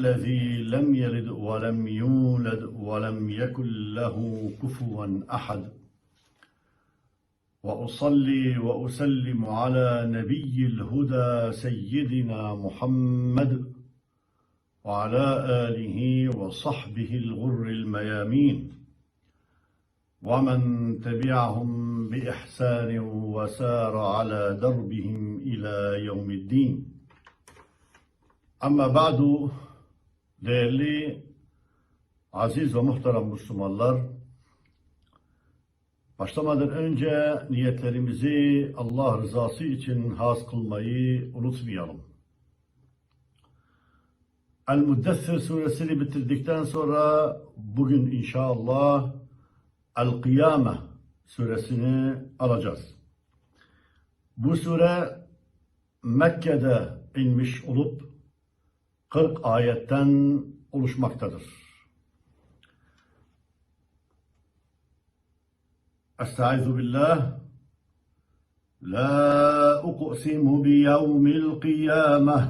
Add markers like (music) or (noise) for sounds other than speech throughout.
الذي لم يلد ولم يولد ولم يكن له كفوا أحد. وأصلي وأسلم على نبي الهدى سيدنا محمد وعلى آله وصحبه الغر الميامين. ومن تبعهم بإحسان وسار على دربهم إلى يوم الدين. Ama ba'du değerli aziz ve muhterem Müslümanlar başlamadan önce niyetlerimizi Allah rızası için has kılmayı unutmayalım. El-Muddessir suresini bitirdikten sonra bugün inşallah El-Kıyame suresini alacağız. Bu sure Mekke'de inmiş olup 40 ayetten oluşmaktadır. Estaizu billah La uqsimu bi yevmil kıyameh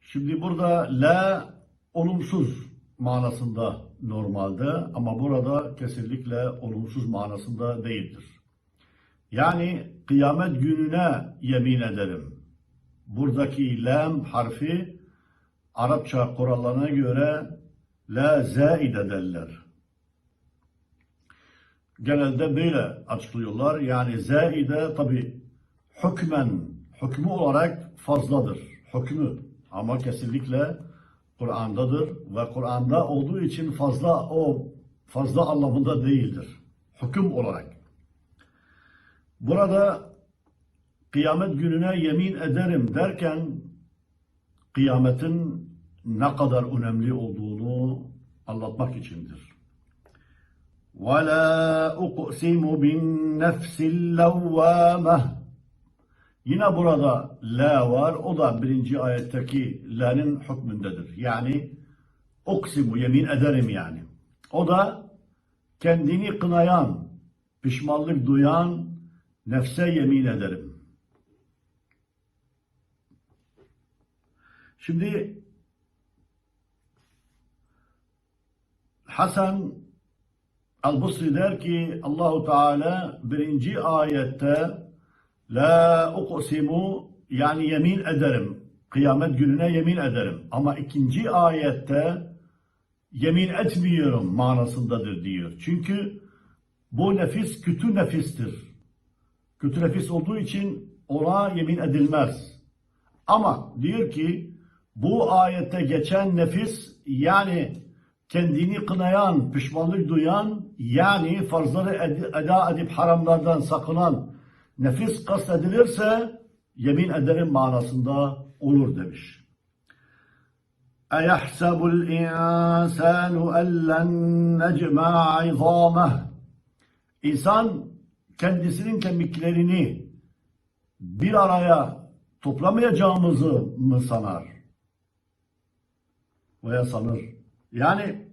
Şimdi burada la olumsuz manasında normalde ama burada kesinlikle olumsuz manasında değildir. Yani kıyamet gününe yemin ederim. Buradaki lam harfi Arapça kurallarına göre la zaide derler. Genelde böyle açıklıyorlar. Yani zaide tabi hükmen, hükmü olarak fazladır. Hükmü ama kesinlikle Kur'an'dadır ve Kur'an'da olduğu için fazla o fazla anlamında değildir. Hüküm olarak. Burada kıyamet gününe yemin ederim derken kıyametin ne kadar önemli olduğunu anlatmak içindir. وَلَا أُقْسِمُ بِالنَّفْسِ اللَّوَّامَةِ Yine burada la var. O da birinci ayetteki la'nın hükmündedir. Yani uksimu yemin ederim yani. O da kendini kınayan, pişmanlık duyan nefse yemin ederim. Şimdi Hasan Al-Busri der ki Allahu Teala birinci ayette La uqsimu yani yemin ederim. Kıyamet gününe yemin ederim. Ama ikinci ayette yemin etmiyorum manasındadır diyor. Çünkü bu nefis kötü nefistir. Kötü nefis olduğu için ona yemin edilmez. Ama diyor ki bu ayette geçen nefis yani kendini kınayan, pişmanlık duyan yani farzları ed- eda edip haramlardan sakınan nefis kastedilirse yemin ederim manasında olur demiş. اَيَحْسَبُ الْاِنْسَانُ اَلَّنْ نَجْمَعَ عِظَامَهِ İnsan kendisinin kemiklerini bir araya toplamayacağımızı mı sanar? Veya sanır. Yani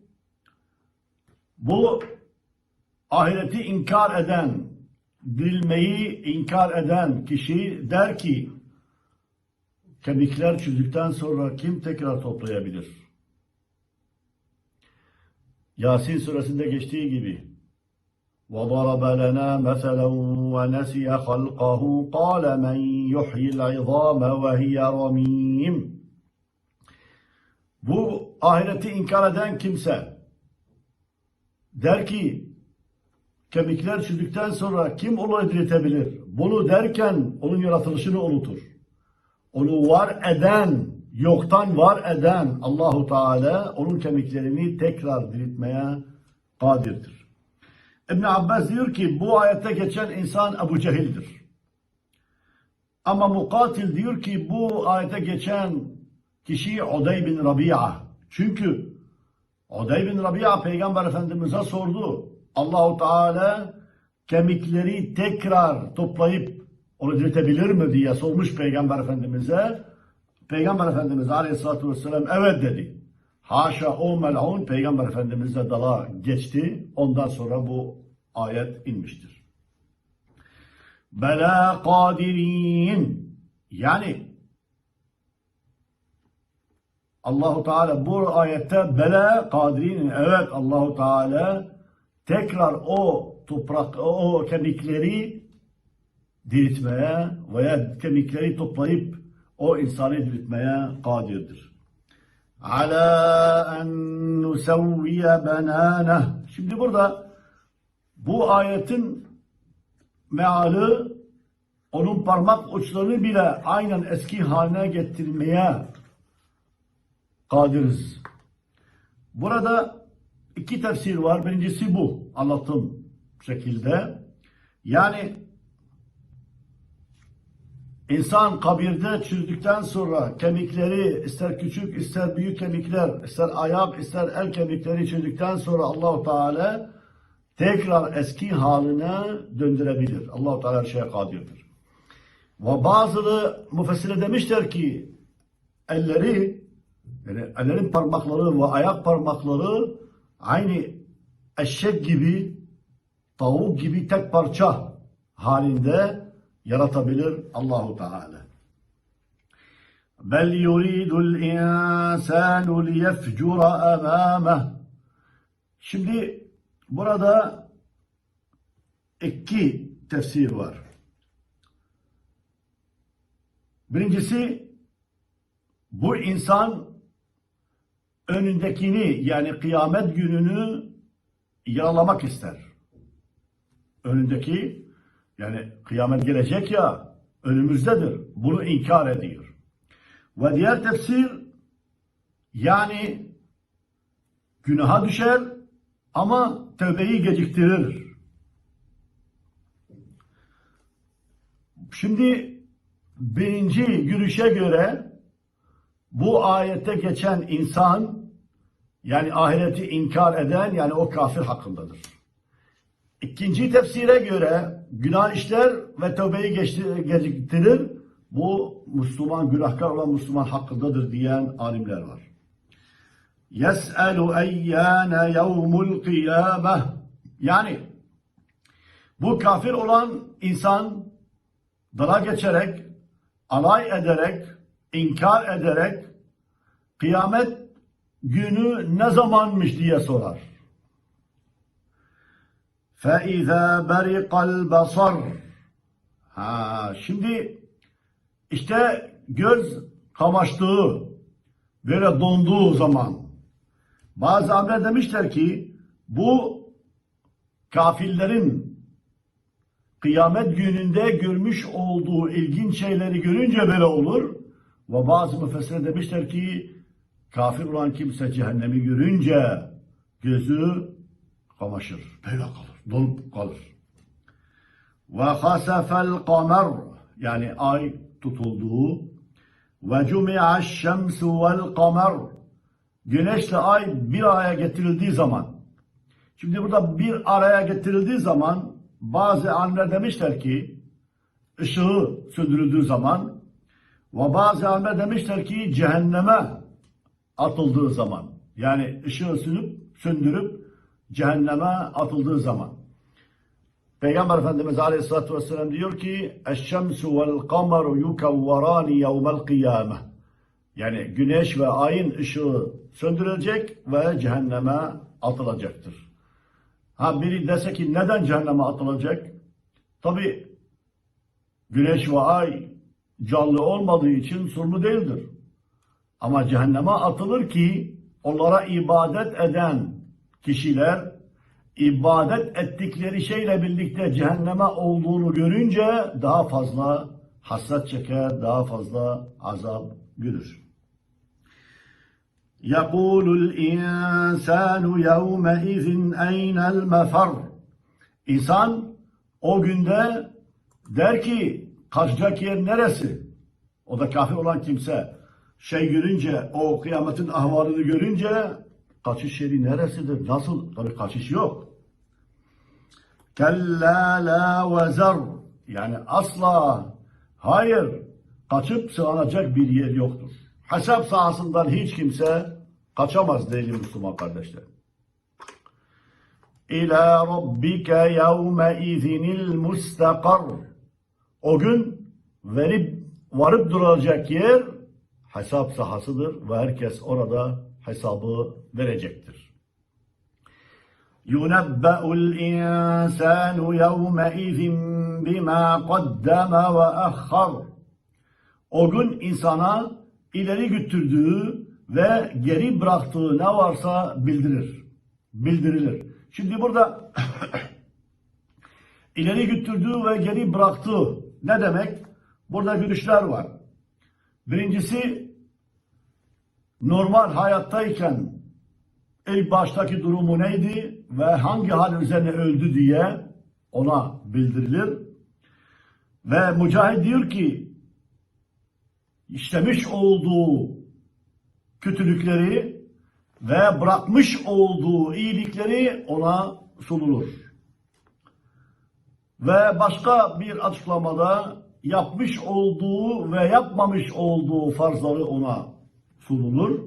bu ahireti inkar eden, dirilmeyi inkar eden kişi der ki kemikler çözdükten sonra kim tekrar toplayabilir? Yasin suresinde geçtiği gibi وَضَرَبَ لَنَا مَثَلًا وَنَسِيَ خَلْقَهُ قَالَ مَنْ يُحْيِي الْعِظَامَ وَهِيَ رَمِيمٌ Bu ahireti inkar eden kimse der ki kemikler çürüdükten sonra kim onu diriltebilir? Bunu derken onun yaratılışını unutur. Onu var eden, yoktan var eden Allahu Teala onun kemiklerini tekrar diriltmeye kadirdir. İbn Abbas diyor ki bu ayette geçen insan Ebu Cehil'dir. Ama Mukatil diyor ki bu ayete geçen kişi Uday bin Rabia. Çünkü Uday bin Rabia Peygamber Efendimiz'e sordu. Allahu Teala kemikleri tekrar toplayıp onu diriltebilir mi diye sormuş Peygamber Efendimiz'e. Peygamber Efendimiz Aleyhisselatü Vesselam evet dedi. Haşa o mel'un Peygamber Efendimiz'e dala geçti. Ondan sonra bu ayet inmiştir. Bela kadirin. Yani Allahu Teala bu ayette bela kadirin. Evet Allahu Teala tekrar o toprak o kemikleri diriltmeye veya kemikleri toplayıp o insanı diriltmeye kadirdir. Ala en nusavviye benaneh. Şimdi burada bu ayetin meali onun parmak uçlarını bile aynen eski haline getirmeye kadiriz. Burada iki tefsir var. Birincisi bu anlattığım şekilde. Yani insan kabirde çürüdükten sonra kemikleri ister küçük ister büyük kemikler ister ayak ister el kemikleri çürüdükten sonra Allahu Teala tekrar eski haline döndürebilir. Allahu Teala her şeye kadirdir. Ve bazıları müfessire demişler ki elleri yani ellerin parmakları ve ayak parmakları aynı eşek gibi tavuk gibi tek parça halinde yaratabilir Allahu Teala. Bel yuridul insanu liyefcura amameh. Şimdi burada iki tefsir var. Birincisi bu insan önündekini yani kıyamet gününü yaralamak ister. Önündeki yani kıyamet gelecek ya önümüzdedir. Bunu inkar ediyor. Ve diğer tefsir yani günaha düşer ama tövbeyi geciktirir. Şimdi birinci görüşe göre bu ayette geçen insan yani ahireti inkar eden yani o kafir hakkındadır. İkinci tefsire göre günah işler ve tövbeyi geciktirir. Bu Müslüman günahkar olan Müslüman hakkındadır diyen alimler var. Yes'elu eyyâne yevmul kıyâmeh Yani bu kafir olan insan dala geçerek, alay ederek, inkar ederek kıyamet günü ne zamanmış diye sorar. فَاِذَا بَرِقَ الْبَصَرِ Ha, şimdi işte göz kamaştığı, böyle donduğu zaman bazı alimler demişler ki bu kafirlerin kıyamet gününde görmüş olduğu ilginç şeyleri görünce böyle olur. Ve bazı müfessirler demişler ki kafir olan kimse cehennemi görünce gözü kamaşır. Böyle kalır. Donup kalır. Ve hasefel kamer yani ay tutulduğu ve cumi'aş şemsu vel kamer güneşle ay bir araya getirildiği zaman şimdi burada bir araya getirildiği zaman bazı alimler demişler ki ışığı söndürüldüğü zaman ve bazı alimler demişler ki cehenneme atıldığı zaman yani ışığı sönüp söndürüp cehenneme atıldığı zaman Peygamber Efendimiz Aleyhisselatü Vesselam diyor ki Eşşemsu vel kameru yukavvarani yevmel kıyame Yani güneş ve ayın ışığı söndürülecek ve cehenneme atılacaktır. Ha biri dese ki neden cehenneme atılacak? Tabi güneş ve ay canlı olmadığı için sorumlu değildir. Ama cehenneme atılır ki onlara ibadet eden kişiler ibadet ettikleri şeyle birlikte cehenneme olduğunu görünce daha fazla hasret çeker, daha fazla azap görür. يَقُولُ الْاِنْسَانُ يَوْمَئِذٍ اَيْنَ الْمَفَرُ İnsan o günde der ki kaçacak yer neresi? O da kafir olan kimse şey görünce, o kıyametin ahvalını görünce kaçış yeri neresidir? Nasıl? Tabii kaçış yok. Kella la vezer. Yani asla hayır kaçıp sığınacak bir yer yoktur. Hesap sahasından hiç kimse kaçamaz değerli Müslüman kardeşler. İlâ rabbike yevme izinil mustakar. O gün verip varıp duracak yer hesap sahasıdır ve herkes orada hesabı verecektir. يُنَبَّأُ الْاِنْسَانُ يَوْمَئِذٍ بِمَا قَدَّمَ وَأَخَّرُ O gün insana ileri götürdüğü ve geri bıraktığı ne varsa bildirir. Bildirilir. Şimdi burada (coughs) ileri götürdüğü ve geri bıraktığı ne demek? Burada görüşler var. Birincisi normal hayattayken ilk baştaki durumu neydi ve hangi hal üzerine öldü diye ona bildirilir. Ve Mücahit diyor ki işlemiş olduğu kötülükleri ve bırakmış olduğu iyilikleri ona sunulur. Ve başka bir açıklamada yapmış olduğu ve yapmamış olduğu farzları ona sunulur.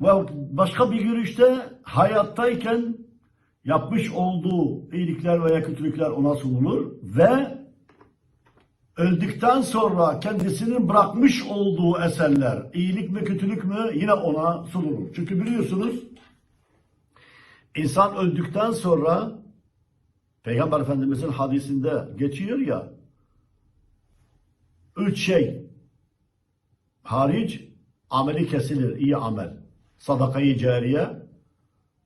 Ve başka bir görüşte hayattayken yapmış olduğu iyilikler veya kötülükler ona sunulur ve öldükten sonra kendisinin bırakmış olduğu eserler, iyilik mi kötülük mü yine ona sunulur. Çünkü biliyorsunuz insan öldükten sonra Peygamber Efendimizin hadisinde geçiyor ya üç şey hariç ameli kesilir, iyi amel. Sadakayı cariye,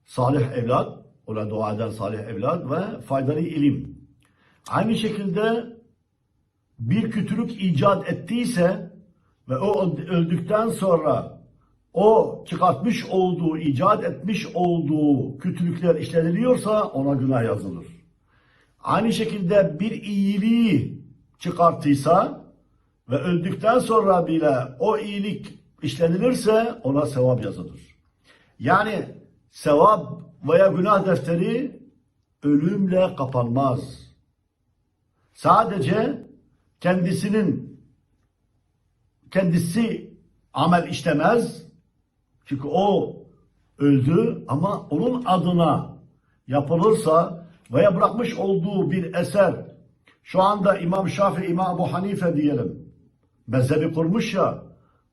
salih evlat, ona dua eden salih evlat ve faydalı ilim. Aynı şekilde bir kötülük icat ettiyse ve o öldükten sonra o çıkartmış olduğu, icat etmiş olduğu kötülükler işleniliyorsa ona günah yazılır. Aynı şekilde bir iyiliği çıkarttıysa ve öldükten sonra bile o iyilik işlenilirse ona sevap yazılır. Yani sevap veya günah defteri ölümle kapanmaz. Sadece kendisinin kendisi amel işlemez. Çünkü o öldü ama onun adına yapılırsa veya bırakmış olduğu bir eser şu anda İmam Şafii, İmam Ebu Hanife diyelim mezhebi kurmuş ya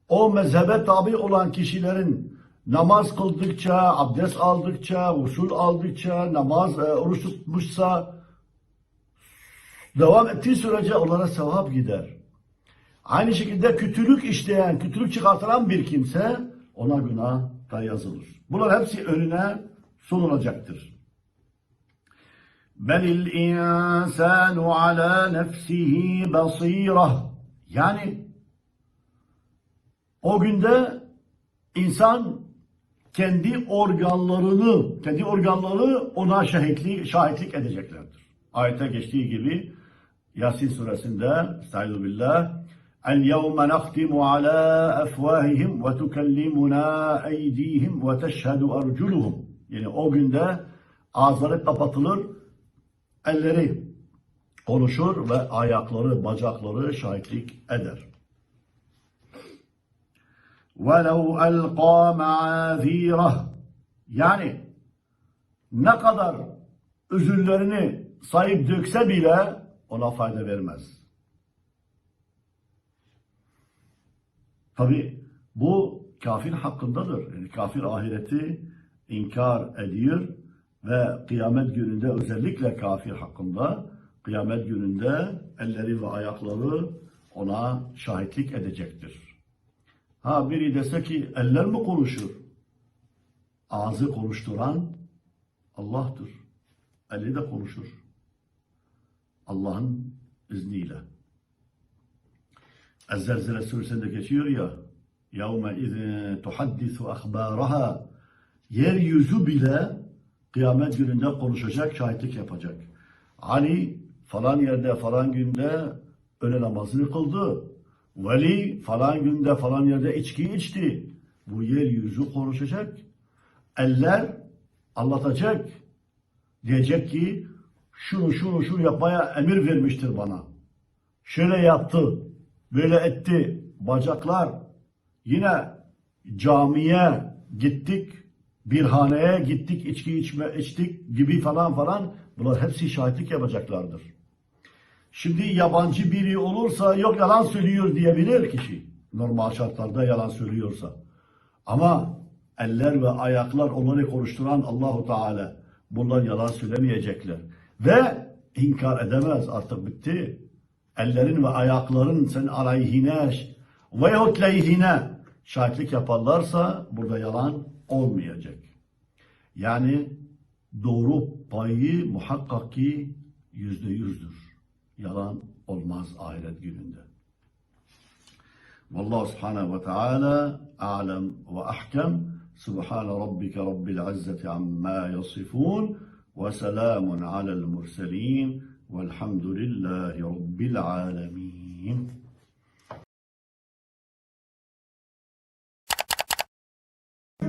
o mezhebe tabi olan kişilerin namaz kıldıkça, abdest aldıkça, usul aldıkça, namaz, e, oruç tutmuşsa devam ettiği sürece onlara sevap gider. Aynı şekilde kötülük işleyen, kötülük çıkartılan bir kimse ona günah da yazılır. Bunlar hepsi önüne sunulacaktır. Belil insanu ala nefsihi basira. Yani o günde insan kendi organlarını, kendi organları ona şahitlik, şahitlik edeceklerdir. Ayette geçtiği gibi Yasin suresinde Estaizu billah ala efvahihim ve tukellimuna eydihim ve teşhedü erculuhum. Yani o günde ağızları kapatılır, elleri konuşur ve ayakları, bacakları şahitlik eder. وَلَوْ أَلْقَى مَعَاذِيرَهُ Yani ne kadar üzüllerini sayıp dökse bile ona fayda vermez. Tabi bu kafir hakkındadır. Yani kafir ahireti inkar ediyor ve kıyamet gününde özellikle kafir hakkında kıyamet gününde elleri ve ayakları ona şahitlik edecektir. Ha biri dese ki eller mi konuşur? Ağzı konuşturan Allah'tır. Eli de konuşur. Allah'ın izniyle. Ezzelzele suresinde geçiyor ya يَوْمَ اِذٍ تُحَدِّثُ أَخْبَارَهَا Yeryüzü bile kıyamet gününde konuşacak, şahitlik yapacak. Ali falan yerde falan günde öğle namazını kıldı. Veli falan günde falan yerde içki içti. Bu yeryüzü konuşacak. Eller anlatacak. Diyecek ki şunu şunu şunu yapmaya emir vermiştir bana. Şöyle yaptı, böyle etti. Bacaklar yine camiye gittik, bir haneye gittik, içki içme içtik gibi falan falan. Bunlar hepsi şahitlik yapacaklardır. Şimdi yabancı biri olursa yok yalan söylüyor diyebilir kişi. Normal şartlarda yalan söylüyorsa. Ama eller ve ayaklar onları konuşturan Allahu Teala bunlar yalan söylemeyecekler. Ve inkar edemez artık bitti. Ellerin ve ayakların sen aleyhine veyahut leyhine şahitlik yaparlarsa burada yalan olmayacak. Yani doğru payı muhakkak ki yüzde yüzdür. Yalan olmaz ahiret gününde. Vallahu subhanahu ve teala a'lem ve ahkem. Subhane rabbike rabbil izzeti amma yasifun ve selamun alel murselin velhamdülillahi rabbil alemin.